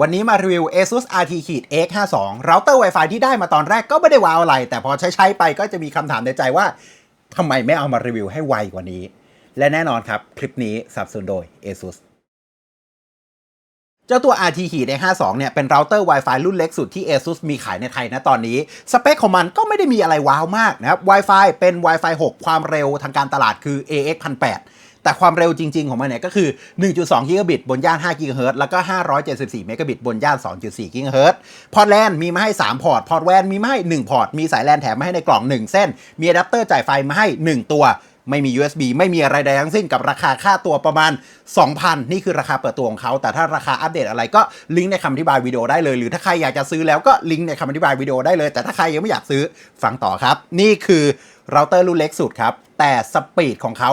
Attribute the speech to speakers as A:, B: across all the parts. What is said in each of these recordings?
A: วันนี้มารีวิว ASUS RT X52 เราเตอร์ Wi-Fi ที่ได้มาตอนแรกก็ไม่ได้ว้าวอะไร แต่พอใช้ใช้ๆไปก็จะมีคำถามในใจว่าทำไมไม่เอามารีวิวให้ไวกว่านี้ และแน่นอนครับ คลิปนี้สับสนุนโดย ASUS เจ้าตัว RT Heat A52 เนี่ยเป็นเราเตอร์ Wi-Fi รุ่นเล็กสุดที่ ASUS มีขายในไทยนะตอนนี้ สเปคของมันก็ไม่ได้มีอะไรว้าวมากนะครับ Wi-Fi เป็น Wi-Fi 6 ความเร็วทางการตลาดคือ AX 1008 แต่ความเร็วจริง ๆ ของมันเนี่ยก็คือ 1.2 กิกะบิตบนย่าน 5 กิกะเฮิรตซ์แล้วก็ 574 เมกะบิตบนย่าน 2.4 กิกะเฮิรตซ์พอร์ตแลนมีมาให้ 3 พอร์ต พอร์ตแวนมีมาให้ 1 พอร์ต มีสายแลนแถมมาให้ในกล่อง 1 เส้น มีอะแดปเตอร์จ่ายไฟมาให้ 1 ตัวไม่มี USB ไม่มีอะไรใดทั้งสิ้นกับราคาค่าตัวประมาณ 2,000 นี่คือราคาเปิดตัวของเขา แต่ถ้าราคาอัปเดตอะไรก็ลิงก์ในคำอธิบายวิดีโอได้เลย หรือถ้าใครอยากจะซื้อแล้วก็ลิงก์ในคำอธิบายวิดีโอได้เลย แต่ถ้าใครยังไม่อยากซื้อฟังต่อครับ นี่คือเราเตอร์รุ่นเล็กสุดครับ แต่สปีดของเขา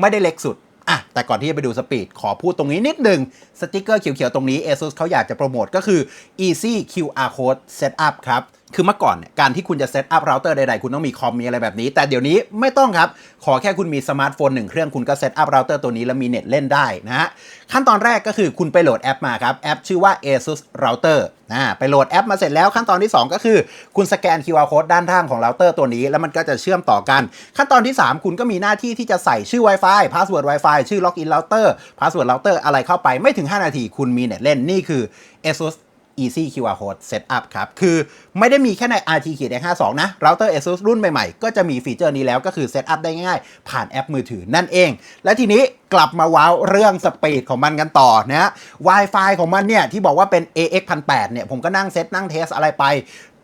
A: ไม่ได้เล็กสุดอะแต่ก่อนที่จะไปดูสปีดขอพูดตรงนี้นิดหนึ่งสติกเกอร์เขียวๆ ตรงนี้ ASUS เขาอยากจะโปรโมทก็คือ Easy QR Code Setup ครับ คือเมื่อก่อนเนี่ยการที่คุณจะเซตอัพเราเตอร์ใดๆ คุณต้องมีคอมมีอะไรแบบนี้ แต่เดี๋ยวนี้ไม่ต้องครับ ขอแค่คุณมีสมาร์ทโฟนหนึ่งเครื่องคุณก็เซตอัพเราเตอร์ตัวนี้แล้วมีเน็ตเล่นได้นะฮะขั้นตอนแรกก็คือคุณไปโหลดแอปมาครับ แอปชื่อว่า ASUS Router นะไปโหลดแอปมาเสร็จแล้วขั้นตอนที่ 2 ก็คือ คุณสแกน QR Code ด้านข้างของเราเตอร์ตัวนี้ แล้วมันก็จะเชื่อมต่อกัน ขั้นตอนที่ 3 คุณก็มีหน้าที่ที่จะใส่ชื่อ Wi-Fi พาสเวิร์ด Wi-Fi ชื่อ Login Router พาสเวิร์ด Router อะไรเข้าไปไม่ถึง 5 นาที คุณมีเน็ตเล่นนี่คือ ASUS Easy QR Code Setup ครับ คือไม่ได้มีแค่ใน RT ขีด 52นะเราเตอร์ ASUS รุ่นใหม่ๆ ก็จะมีฟีเจอร์นี้แล้วก็คือ Setup ได้ง่ายๆ ผ่านแอปมือถือนั่นเอง และทีนี้กลับมาว้าวเรื่องสปีดของมันกันต่อนะ Wi-Fi ของมันเนี่ย ที่บอกว่าเป็น AX 1008เนี่ย ผมก็นั่งเซตนั่งเทสอะไรไป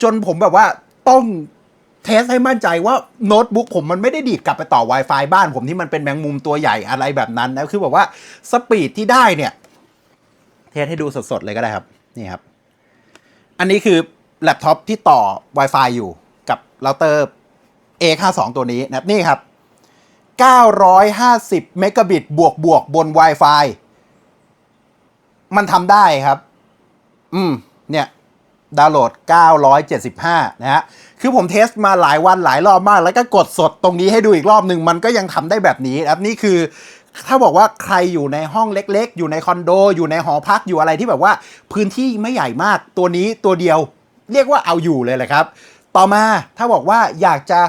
A: จนผมแบบว่าต้องเทสให้มั่นใจว่าโน้ตบุ๊กผมมันไม่ได้ดีดกลับไปต่อ Wi-Fi บ้านผมที่มันเป็นแมงมุมตัวใหญ่อะไรแบบนั้นนะคือแบบว่าสปีดที่ได้เนี่ย เทสให้ดูสดๆเลยก็ได้ครับ นี่ครับ อันนี้คือแล็ปท็อปที่ต่อ Wi-Fi อยู่กับเราเตอร์ A52 ตัวนี้นะครับนี่ครับ 950 เมกะบิตบวกบวกบน Wi-Fi มันทำได้ครับ อืม เนี่ย ดาวน์โหลด 975 นะฮะ คือผมเทสมาหลายวันหลายรอบมาก แล้วก็กดสดตรงนี้ให้ดูอีกรอบหนึ่ง มันก็ยังทำได้แบบนี้นะครับ นี่คือ ถ้าบอกว่าใครอยู่ในห้องเล็ก ๆ อยู่ในคอนโด อยู่ในหอพักอยู่อะไรที่แบบว่า พื้นที่ไม่ใหญ่มากตัวนี้ตัวเดียว เรียกว่าเอาอยู่เลยแหละครับ ต่อมาถ้าบอกว่าอยากจะ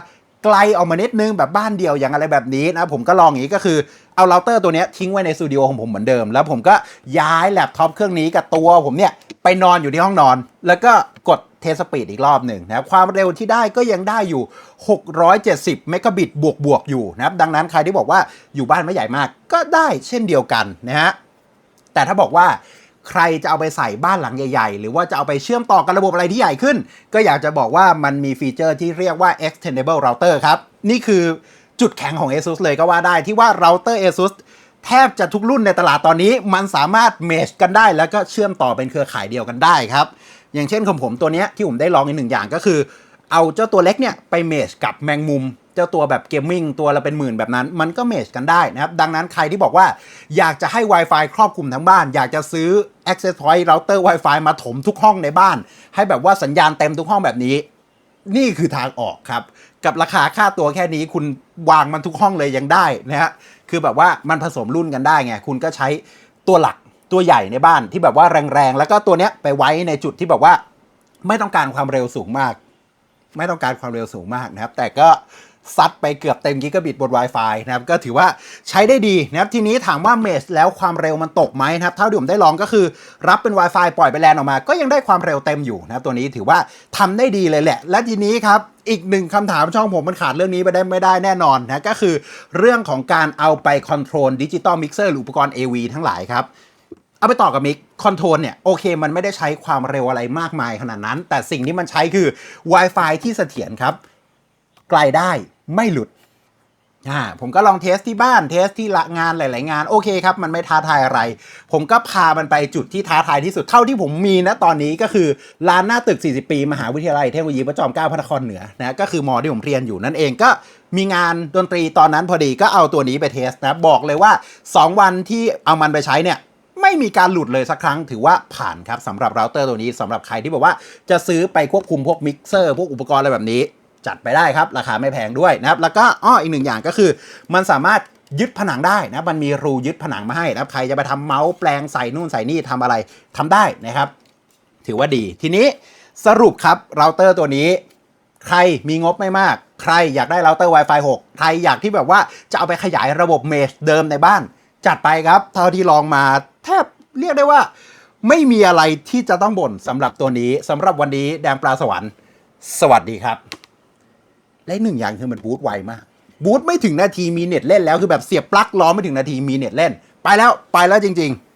A: ไกลออกมานิดนึงแบบบ้านเดียวอย่างอะไรแบบนี้นะผมก็ลองอย่างนี้ก็คือเอาเราเตอร์ตัวนี้ทิ้งไว้ในสตูดิโอของผมเหมือนเดิม แล้วผมก็ย้ายแล็ปท็อปเครื่องนี้กับตัวผมเนี่ยไปนอนอยู่ที่ห้องนอน แล้วก็กด เทสสปีดอีกรอบหนึ่งนะครับความเร็วที่ได้ก็ยังได้อยู่ 670 เมกะบิตบวกบวกอยู่นะครับดังนั้นใครที่บอกว่าอยู่บ้านไม่ใหญ่มากก็ได้เช่นเดียวกันนะฮะแต่ถ้าบอกว่าใครจะเอาไปใส่บ้านหลังใหญ่ ๆ หรือว่าจะเอาไปเชื่อมต่อกับระบบอะไรที่ใหญ่ขึ้น ก็อยากจะบอกว่ามันมีฟีเจอร์ที่เรียกว่า extendable router ครับ นี่คือจุดแข็งของ ASUS เลยก็ว่าได้ที่ว่า router ASUS แทบจะทุกรุ่นในตลาดตอนนี้ มันสามารถเมชกันได้ แล้วก็เชื่อมต่อเป็นเครือข่ายเดียวกันได้ครับ อย่างเช่นของผมตัวเนี้ยที่ผมได้ลองอีกหนึ่งอย่างก็คือ เอาเจ้าตัวเล็กเนี่ยไปเมชกับแมงมุม เจ้าตัวแบบเกมมิ่งตัวละเป็นหมื่นแบบนั้น มันก็เมชกันได้นะครับ ดังนั้นใครที่บอกว่าอยากจะให้ Wi-Fi ครอบคลุมทั้งบ้าน อยากจะซื้อ Access Point Router Wi-Fi มาถมทุกห้องในบ้าน ให้แบบว่าสัญญาณเต็มทุกห้องแบบนี้ นี่คือทางออกครับ กับราคาค่าตัวแค่นี้คุณวางมันทุกห้องเลยยังได้นะฮะคือแบบว่ามันผสมรุ่นกันได้ไงคุณก็ใช้ตัวหลัก ตัวใหญ่ในบ้านที่แบบว่าแรงๆ แล้วก็ตัวเนี้ยไปไว้ในจุดที่แบบว่า ไม่ต้องการความเร็วสูงมาก ไม่ต้องการความเร็วสูงมากนะครับ แต่ก็ซัดไปเกือบเต็มกิกะบิตบน Wi-Fi นะครับ ก็ถือว่าใช้ได้ดีนะครับ ทีนี้ถามว่าเมชแล้วความเร็วมันตกไหมนะครับ เท่าที่ผมได้ลองก็คือ รับเป็น Wi-Fi ปล่อยไปแลนออกมา ก็ยังได้ความเร็วเต็มอยู่นะครับ ตัวนี้ถือว่าทำได้ดีเลยแหละ และทีนี้ครับ อีกหนึ่งคำถามช่องผมมันขาดเรื่องนี้ไปได้ไม่ได้แน่นอนนะ ก็คือเรื่องของการเอาไปคอนโทรลดิจิตอลมิกเซอร์หรืออุปกรณ์ AV ทั้งหลายครับ เอาไปต่อกับมิกคอนโทรลเนี่ยโอเค มันไม่ได้ใช้ความเร็วอะไรมากมายขนาดนั้น แต่สิ่งที่มันใช้คือ Wi-Fi ที่เสถียรครับ ไกลได้ไม่หลุดอ่าผมก็ลองเทสที่บ้านเทสที่ละงานหลาย ๆ งานโอเคครับ มันไม่ท้าทายอะไร ผมก็พามันไปจุดที่ท้าทายที่สุดเท่าที่ผมมีนะตอนนี้ก็คือลานหน้าตึก 40 ปี มหาวิทยาลัยเทคโนโลยีพระจอมเกล้าพระนครเหนือนะก็คือมอที่ผมเรียนอยู่นั่นเองก็มีงานดนตรีตอนนั้นพอดีก็เอาตัวนี้ไปเทสนะบอกเลยว่า 2 วันที่เอามันไปใช้เนี่ย ไม่มีการหลุดเลยสักครั้งถือว่าผ่านครับสำหรับเราเตอร์ตัวนี้สำหรับใครที่บอกว่าจะซื้อไปควบคุมพวกมิกเซอร์พวกอุปกรณ์อะไรแบบนี้ จัดไปได้ครับ ราคาไม่แพงด้วยนะครับ แล้วก็อ้ออีกหนึ่งอย่างก็คือ มันสามารถยึดผนังได้นะมันมีรูยึดผนังมาให้นะครับใครจะไปทำเมาส์แปลงใส่นู่นใส่นี่ทำอะไรทำได้นะครับ ถือว่าดีทีนี้สรุปครับเราเตอร์ตัวนี้ ใครมีงบไม่มาก ใครอยากได้เราเตอร์ Wi-Fi 6 ใครอยากที่แบบว่าจะเอาไปขยายระบบเมชเดิมในบ้าน จัดไปครับ เท่าที่ลองมา แทบเรียกได้ว่า ไม่มีอะไรที่จะต้องบ่นสำหรับตัวนี้สำหรับวันนี้แดงปลาสวรรค์ สวัสดีครับ และหนึ่งอย่างคือมันบูตไวมาก บูตไม่ถึงนาทีมีเน็ตเล่นแล้วคือแบบเสียบปลั๊กล้อไม่ถึงนาทีมีเน็ตเล่น ไปแล้วไปแล้วจริง ๆ